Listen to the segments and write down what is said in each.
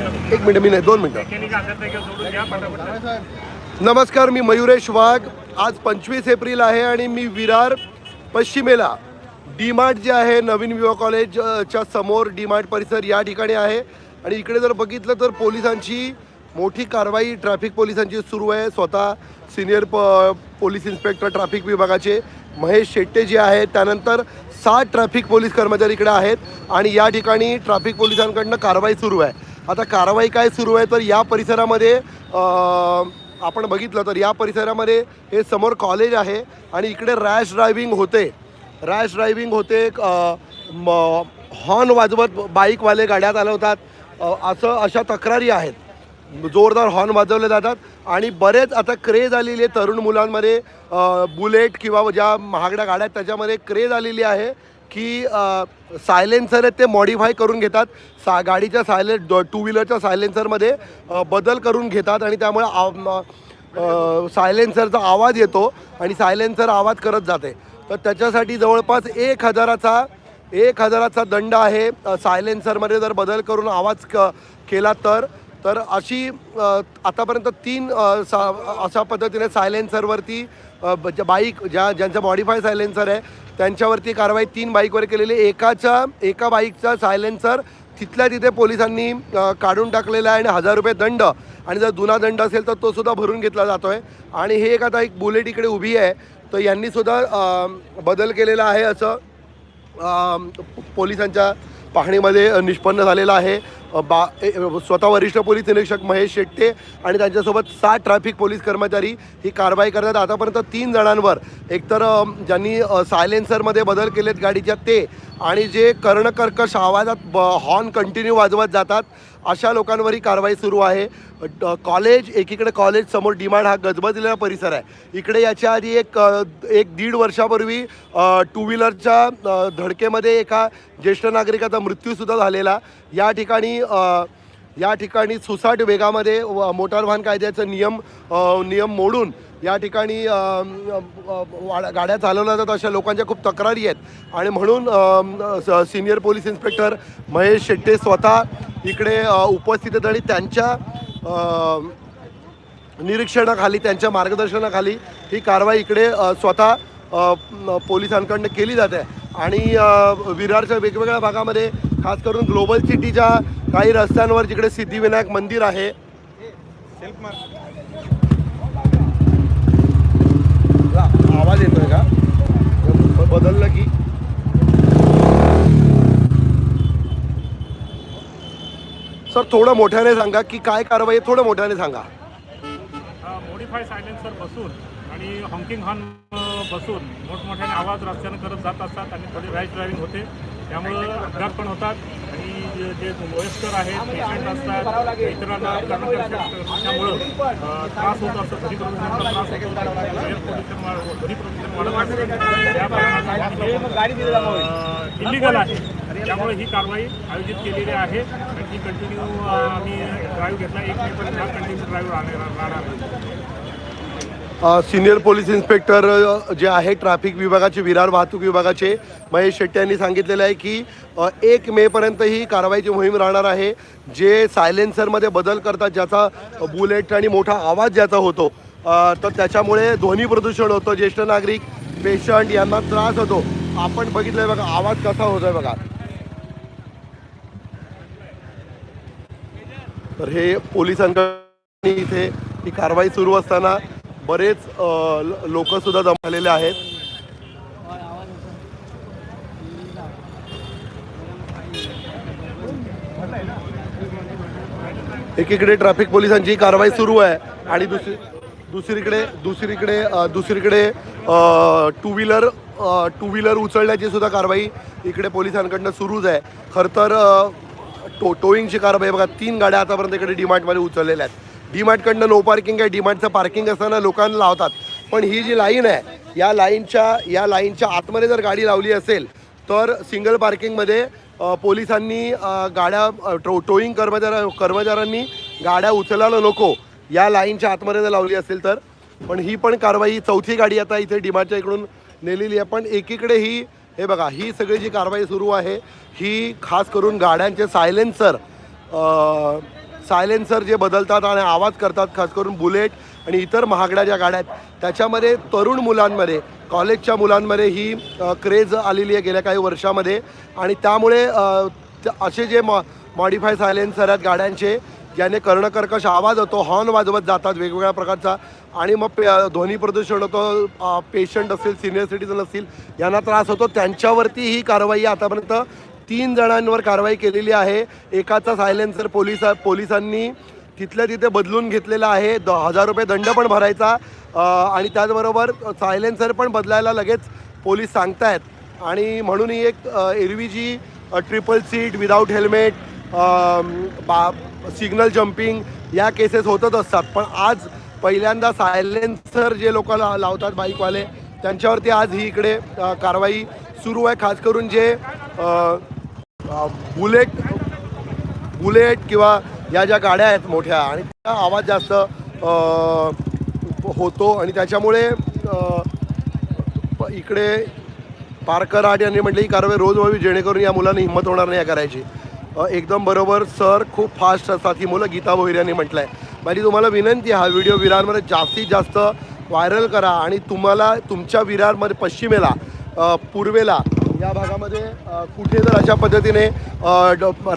एक मिनिट मी नाही दोन मिनिटं. नमस्कार मी मयुरेश वाघ. आज पंचवीस एप्रिल आहे आणि मी विरार पश्चिमेला. डीमार्ट जे आहे नवीन विवा कॉलेजच्या समोर डीमार्ट परिसर या ठिकाणी आहे. आणि इकडे जर बघितलं तर पोलिसांची मोठी कारवाई ट्रॅफिक पोलिसांची सुरू आहे. स्वतः सिनियर प पोलीस इन्स्पेक्टर ट्रॅफिक विभागाचे महेश शेट्टे जे आहेत त्यानंतर सात ट्रॅफिक पोलीस कर्मचारी इकडे आहेत. आणि या ठिकाणी ट्रॅफिक पोलिसांकडनं कारवाई सुरू आहे. आता कारवाई काय सुरू आहे तर या परिसरामध्ये आपण बघितलं तर या परिसरामध्ये हे समोर कॉलेज आहे आणि इकडे रॅश ड्रायव्हिंग होते. रॅश ड्रायव्हिंग होते हॉर्न वाजवत बाईकवाले गाड्यात चालवतात. असं अशा तक्रारी आहेत. जोरदार हॉर्न वाजवले जातात आणि बरेच आता क्रेज आलेली आहे तरुण मुलांमध्ये बुलेट किंवा ज्या महागड्या गाड्या आहेत त्याच्यामध्ये क्रेज आलेली आहे. की सायलेन्सर आहेत ते मॉडिफाय करून घेतात. सा गाडीच्या सायलेन टू व्हीलरच्या सायलेन्सरमध्ये बदल करून घेतात आणि त्यामुळे आव- सायलेन्सरचा आवाज येतो आणि सायलेन्सर आवाज करत जाते. तर त्याच्यासाठी जवळपास एक हजाराचा एक हजाराचा दंड आहे सायलेन्सरमध्ये जर बदल करून आवाज क केला तर. तर अशी आतापर्यंत तीन सा अशा पद्धतीने सायलेन्सरवरती ज्या बाईक ज्या ज्यांचं मॉडिफाय सायलेन्सर आहे त्यांच्यावरती कारवाई तीन बाईकवर केलेली एकाच्या एका बाईकचा सायलेन्सर तिथल्या तिथे पोलिसांनी काढून टाकलेला आहे आणि हजार रुपये दंड. आणि जर जुना दंड असेल तर तो सुद्धा भरून घेतला जातो आहे आणि हे एक आता एक बुलेट इकडे उभी आहे. तर यांनी सुद्धा बदल केलेला आहे असं पोलिसांच्या पाहणीमध्ये निष्पन्न झालेलं आहे. बा ए- स्वतः वरिष्ठ पोलीस निरीक्षक महेश शेट्टे आणि त्यांच्यासोबत सात ट्रॅफिक पोलीस कर्मचारी ही कारवाई करतात आतापर्यंत तीन जणांवर एकतर ज्यांनी सायलेन्सरमध्ये बदल केलेत गाडीच्या ते आणि जे कर्णकर्कश आवाजात ब हॉर्न कंटिन्यू वाजवत जातात अशा लोकांवरही कारवाई सुरू आहे. कॉलेज एकीकडे कॉलेज समोर डिमांड हा गजबजलेला परिसर आहे. इकडे याच्या आधी एक एक दीड वर्षापूर्वी टू व्हीलरच्या धडकेमध्ये एका ज्येष्ठ नागरिकाचा मृत्यूसुद्धा झालेला. या ठिकाणी या ठिकाणी सुसाट वेगामध्ये व मोटार वाहन कायद्याचा नियम नियम मोडून या ठिकाणी वा- गाड्या चालवल्या जातात अशा लोकांच्या खूप तक्रारी आहेत. आणि म्हणून स- senior police inspector Mahesh Shette स्वतः इकडे उपस्थित आहेत आणि त्यांच्या निरीक्षणाखाली त्यांच्या मार्गदर्शनाखाली ही कारवाई इकडे स्वतः पोलिसांकडनं केली जाते. आणि विरारच्या वेगवेगळ्या भागामध्ये खास करून ग्लोबल सिटीच्या काही रस्त्यांवर जिकडे सिद्धिविनायक मंदिर आहे. आवाज येतोय का? बदललं की. सर थोडं मोठ्याने सांगा की काय कारवाई थोडं मोठ्याने सांगा. मॉडिफाय सायलेन्सर बसून. आणि हॉकिंग हॉर्न बसून मोठमोठ्याने आवाज रस्त्यानं करत जात असतात आणि थोडी रॅश ड्रायव्हिंग होते. त्यामुळं अपघात पण होतात. आणि जे- जे वयस्कर आहेत पेशंट असतात इतरांना त्यामुळं त्रास होत असतो ध्वनी प्रदूषणाचा त्रास होतो ध्वनी प्रदूषण वाढत असतं. इलिगल आहे. त्यामुळे ही कारवाई आयोजित केलेली आहे. आणि ती कंटिन्यू आम्ही ड्राईव्ह घेतला. एक मेपर्यंत हा कंटिन्यू ड्राईव्ह राहणार राहणार सिनियर पोलीस इन्स्पेक्टर जे आहे ट्रॅफिक विभागाचे विरार वाहतूक विभागाचे महेश शेट्टी यांनी सांगितलेलं आहे की एक मेपर्यंत ही कारवाईची मोहीम राहणार आहे जे सायलेन्सरमध्ये बदल करतात ज्याचा बुलेट आणि मोठा आवाज ज्याचा होतो तर त्याच्यामुळे ध्वनी प्रदूषण होतं ज्येष्ठ नागरिक पेशंट यांना त्रास होतो. आपण बघितलंय बघा आवाज कसा होतोय बघा. तर हे पोलिसांकडे इथे ही कारवाई सुरू असताना बरेच लोकसुद्धा जमलेले आहेत. एकीकडे ट्रॅफिक पोलिसांची कारवाई सुरू आहे आणि दुसरी दुसरीकडे दुसरीकडे दुसरीकडे टू व्हीलर टू व्हीलर उचलण्याची सुद्धा कारवाई इकडे पोलिसांकडनं सुरूच आहे. खरं तर टो टोईंगची कारवाई बघा तीन गाड्या आतापर्यंत इकडे डिमांडमध्ये उचललेल्या आहेत. डीमार्टकडनं नो पार्किंग आहे. डीमार्टचं पार्किंग असताना लोकांना लावतात. पण ही जी लाईन आहे या लाईनच्या या लाईनच्या आतमध्ये जर गाडी लावली असेल तर सिंगल पार्किंगमध्ये पोलिसांनी गाड्या टो टोईंग कर्मचाऱ्या कर्मचाऱ्यांनी गाड्या उचलायला नको. या लाईनच्या आतमध्ये जर लावली असेल तर. पण ही पण कारवाई चौथी गाडी आता इथे डिमार्टच्या इकडून नेलेली आहे. पण एकीकडे ही हे बघा ही सगळी जी कारवाई सुरू आहे ही खास करून गाड्यांचे सायलेन्सर सायलेन्सर जे बदलतात आणि आवाज करतात खास करून बुलेट आणि इतर महागड्या ज्या गाड्या आहेत त्याच्यामध्ये तरुण मुलांमध्ये कॉलेजच्या मुलांमध्ये ही क्रेज आलेली आहे गेल्या काही वर्षामध्ये. आणि त्यामुळे असे जे मॉ मॉडिफाय सायलेन्सर आहेत गाड्यांचे ज्याने कर्णकर्कश आवाज होतो हॉर्न वाजवत जातात वेगवेगळ्या प्रकारचा. आणि मग पे ध्वनी प्रदूषण होतं पेशंट असतील सिनियर सिटीजन असतील यांना त्रास होतो. त्यांच्यावरती ही कारवाई आतापर्यंत तीन जणांवर कारवाई केलेली आहे. एकाचा सायलेन्सर पोलीस पोलिसांनी तिथल्या तिथे बदलून घेतलेला आहे. द हजार रुपये दंड पण भरायचा. आणि त्याचबरोबर सायलेन्सर पण बदलायला लगेच पोलीस सांगतायत. आणि म्हणून ही एक एरवी जी ट्रिपल सीट विदाऊट हेल्मेट बा सिग्नल जम्पिंग या केसेस होतच असतात. पण आज पहिल्यांदा सायलेन्सर जे लोक ला लावतात बाईकवाले त्यांच्यावरती आज ही इकडे कारवाई सुरू आहे. खास करून जे बुलेट बुलेट किंवा या ज्या गाड्या आहेत मोठ्या आणि त्या आवाज जास्त होतो आणि त्याच्यामुळे इकडे पारकर आठ यांनी म्हटलं ही कारवाई रोज व्हावी जेणेकरून या मुलांना हिंमत होणार नाही या करायची. एकदम बरोबर सर खूप फास्ट असतात ही मुलं गीता भोईर यांनी म्हटलं आहे माझी तुम्हाला विनंती हा व्हिडिओ विरारमध्ये जास्तीत जास्त व्हायरल करा आणि तुम्हाला तुमच्या विरारमध्ये पश्चिमेला पूर्वेला या भागामध्ये कुठे जर अशा पद्धतीने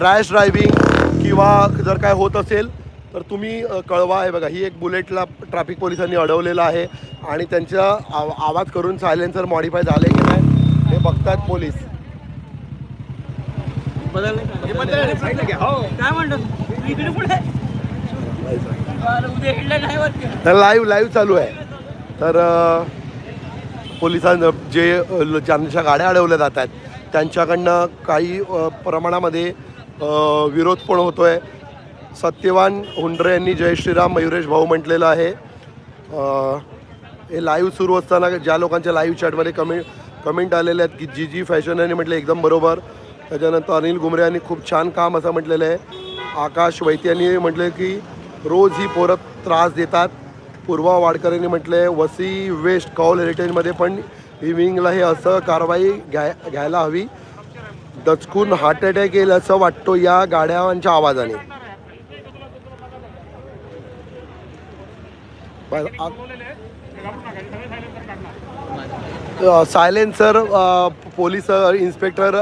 रॅश ड्रायव्हिंग किंवा जर काय होत असेल तर तुम्ही कळवा. आहे बघा ही एक बुलेटला ट्रॅफिक पोलिसांनी अडवलेलं आहे आणि त्यांचा आव आवाज करून सायलेन्सर मॉडिफाय झाले की नाही हे बघतात पोलीस. तर लाईव्ह लाईव्ह चालू आहे. तर पोलिसां जे ल- ज्यांच्या गाड्या अडवल्या जात आहेत त्यांच्याकडनं काही प्रमाणामध्ये विरोध पण होतो आहे सत्यवान हुंडरे यांनी जय श्रीराम मयुरेश भाऊ म्हटलेलं आहे. हे लाईव्ह सुरू असताना ज्या लोकांच्या लाईव्ह चॅटमध्ये कमेंट कमेंट आलेले आहेत की जी जी फॅशन यांनी म्हटलं एकदम बरोबर. त्याच्यानंतर अनिल गुमरे यांनी खूप छान काम असं म्हटलेलं आहे. आकाश वैत्यांनी म्हटलं की रोज ही पोरं त्रास देतात. पूर्वा वाडकरेंनी म्हटले वसी वेस्ट कौल हेरिटेजमध्ये पण इव्हिंगला हे असं कारवाई घ्याय घ्यायला हवी. दचकून हार्ट अटॅक येईल असं वाटतो या गाड्यांच्या आवाजाने. आ- सायलेन्सर पोलीस इन्स्पेक्टर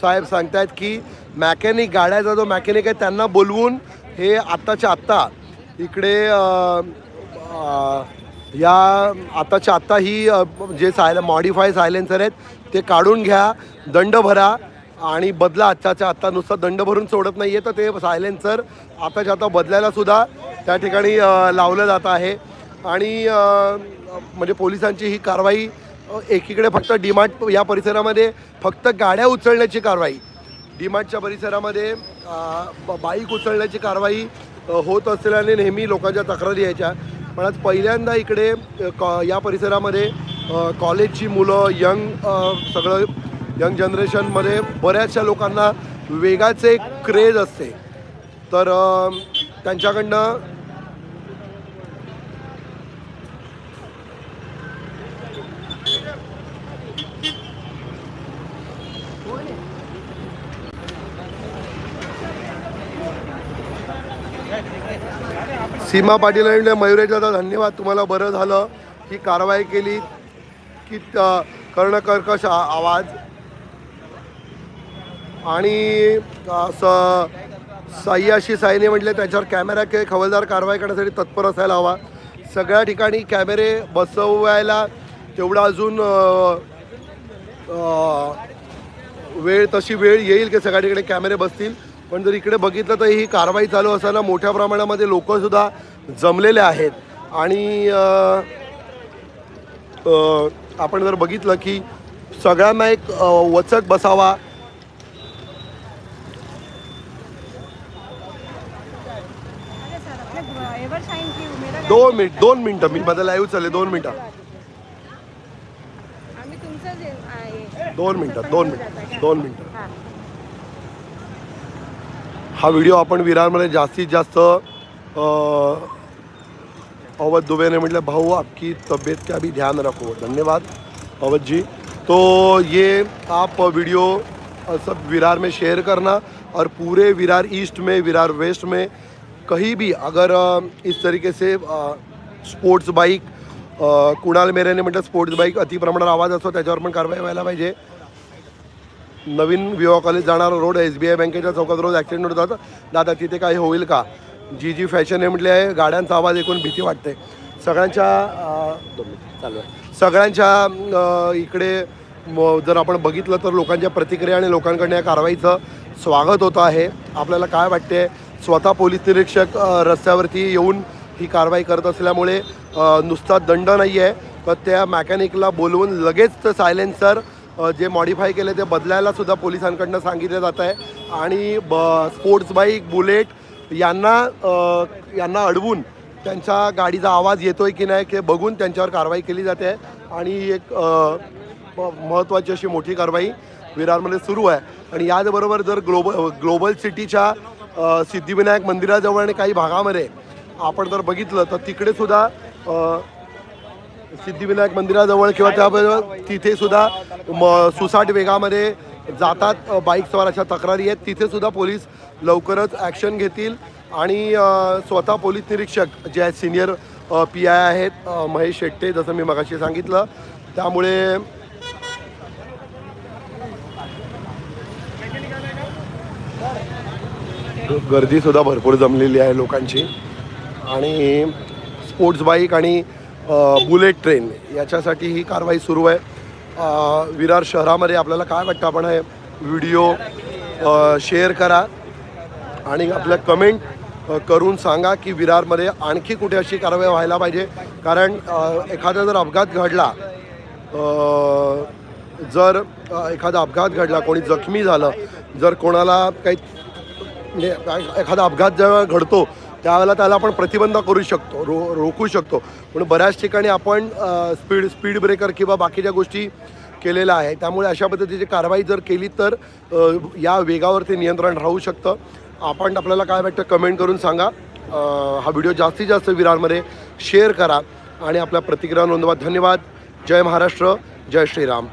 साहेब सांगतायत की मॅकॅनिक गाड्याचा जो मॅकॅनिक आहे त्यांना बोलवून हे आत्ताच्या आत्ता इकडे या आताच्या आत्ता ही जे साय मॉडिफाय सायलेन्सर आहेत ते काढून घ्या दंड भरा आणि बदला आत्ताच्या आत्ता नुसतं दंड भरून सोडत नाही आहे तर ते सायलेन्सर आताच्या आता बदलायला सुद्धा त्या ठिकाणी लावलं जात आहे. आणि म्हणजे पोलिसांची ही कारवाई एकीकडे फक्त डीमार्ट या परिसरामध्ये फक्त गाड्या उचलण्याची कारवाई डीमार्टच्या परिसरामध्ये ब- बाईक उचलण्याची कारवाई होत असल्याने नेहमी लोकांच्या तक्रारी यायच्या. पण आज पहिल्यांदा इकडे कॉ या परिसरामध्ये कॉलेजची मुलं यंग सगळं यंग जनरेशनमध्ये बऱ्याचशा लोकांना वेगाचे क्रेज असते. तर त्यांच्याकडनं सीमा पाटील आणि मयुरेश दादा धन्यवाद. तुम्हाला बरं झालं की कारवाई केली की त- कर्णकर्कश आवाज. आणि स सह्याशी साईने म्हटले त्याच्यावर कॅमेरा के खबरदार कारवाई करण्यासाठी तत्पर असायला हवा. सगळ्या ठिकाणी कॅमेरे बसवायला तेवढा अजून वेळ तशी वेळ येईल की सगळ्या ठिकाणी कॅमेरे बसतील. पण जर इकडे बघितलं तर ही कारवाई चालू असताना मोठ्या प्रमाणामध्ये लोकसुद्धा जमलेले आहेत. आणि आपण जर बघितलं की सगळ्यांना एक वचक बसावा. दोन मिनिट दोन मिनटं मी माझं लाईव्ह चालले दोन मिनटं. दोन मिनटं दोन मिनटं दोन मिनटं. हाँ हा व्हिडिओ आपण विरारमध्ये जास्तीत जास्त अवध दुबे ने म्हटलं भाऊ आपकी तबीयत का भी ध्यान रखो. धन्यवाद अवध जी तो ये आप वीडियो सब विरार में शेयर करना और पूरे विरार ईस्ट में विरार वेस्ट में कहीं भी अगर इस तरीके से स्पोर्ट्स बाईक अ, कुणाल मेरेने म्हटलं स्पोर्ट्स बाईक अतिप्रमाणात आवाज़ असतो त्याच्यावर पण कारवाई व्हायला नवीन विवा कॉलेज जाणारा रोड एस बी आय बँकेच्या चौकात रोज ॲक्सिडेंट होत जातं दादा तिथे काही होईल का? जी जी फॅशन आहे म्हटले आहे गाड्यांचा आवाज ऐकून भीती वाटते. सगळ्यांच्या चालू आहे. सगळ्यांच्या इकडे म- जर आपण बघितलं तर लोकांच्या प्रतिक्रिया आणि लोकांकडनं या कारवाईचं स्वागत होतं आहे. आपल्याला काय वाटते? स्वतः पोलीस निरीक्षक रस्त्यावरती येऊन ही कारवाई करत असल्यामुळे नुसता दंड नाही आहे तर त्या मॅकॅनिकला बोलवून लगेच ते सायलेन्सर जे मॉडीफाय केले ते बदलायला सुद्धा पोलिसांकडनं सांगितलं जात आहे. आणि ब स्पोर्ट्स बाईक बुलेट यांना यांना अडवून त्यांच्या गाडीचा आवाज येतोय की नाही हे बघून त्यांच्यावर कारवाई केली जाते. आणि एक महत्त्वाची अशी मोठी कारवाई विरारमध्ये सुरू आहे. आणि याचबरोबर जर ग्लोबल ग्लोबल सिटीच्या सिद्धिविनायक मंदिराजवळ आणि काही भागामध्ये आपण जर बघितलं तर तिकडे सुद्धा सिद्धिविनायक मंदिराजवळ किंवा त्याबरोबर तिथे सुद्धा म सुसाट वेगामध्ये जातात बाईक सवार अशा तक्रारी आहेत. तिथे सुद्धा पोलीस लवकरच ॲक्शन घेतील. आणि स्वतः पोलीस निरीक्षक जे आहेत सिनियर पी आय आहेत महेश शेट्टे जसं मी मगाशी सांगितलं. त्यामुळे गर्दीसुद्धा भरपूर जमलेली आहे लोकांची. आणि स्पोर्ट्स बाईक आणि बुलेट ट्रेन. याच्यासाठी ही कारवाई सुरू आहे. विरार शहरामध्ये आपल्याला काय वाटतं आपण हे व्हिडिओ शेअर करा आणि आपल्या कमेंट करून सांगा की विरारमध्ये आणखी कुठे अशी कारवाई व्हायला पाहिजे. कारण एखादा जर अपघात घडला जर एखादा अपघात घडला कोणी जखमी झालं जर कोणाला काही म्हणजे एखादा अपघात जेव्हा घडतो त्यावेळेला त्याला आपण प्रतिबंध करू शकतो रो रोखू शकतो. म्हणून बऱ्याच ठिकाणी आपण स्पीड स्पीड ब्रेकर किंवा बाकीच्या गोष्टी केलेल्या आहे त्यामुळे अशा पद्धतीची कारवाई जर केली तर या वेगावरती नियंत्रण राहू शकतं. आपण आपल्याला काय वाटतं कमेंट करून सांगा. हा व्हिडिओ जास्तीत जास्त विरारमध्ये शेअर करा. आणि आपल्या प्रतिक्रिया नोंदवा. धन्यवाद. जय महाराष्ट्र. जय श्रीराम.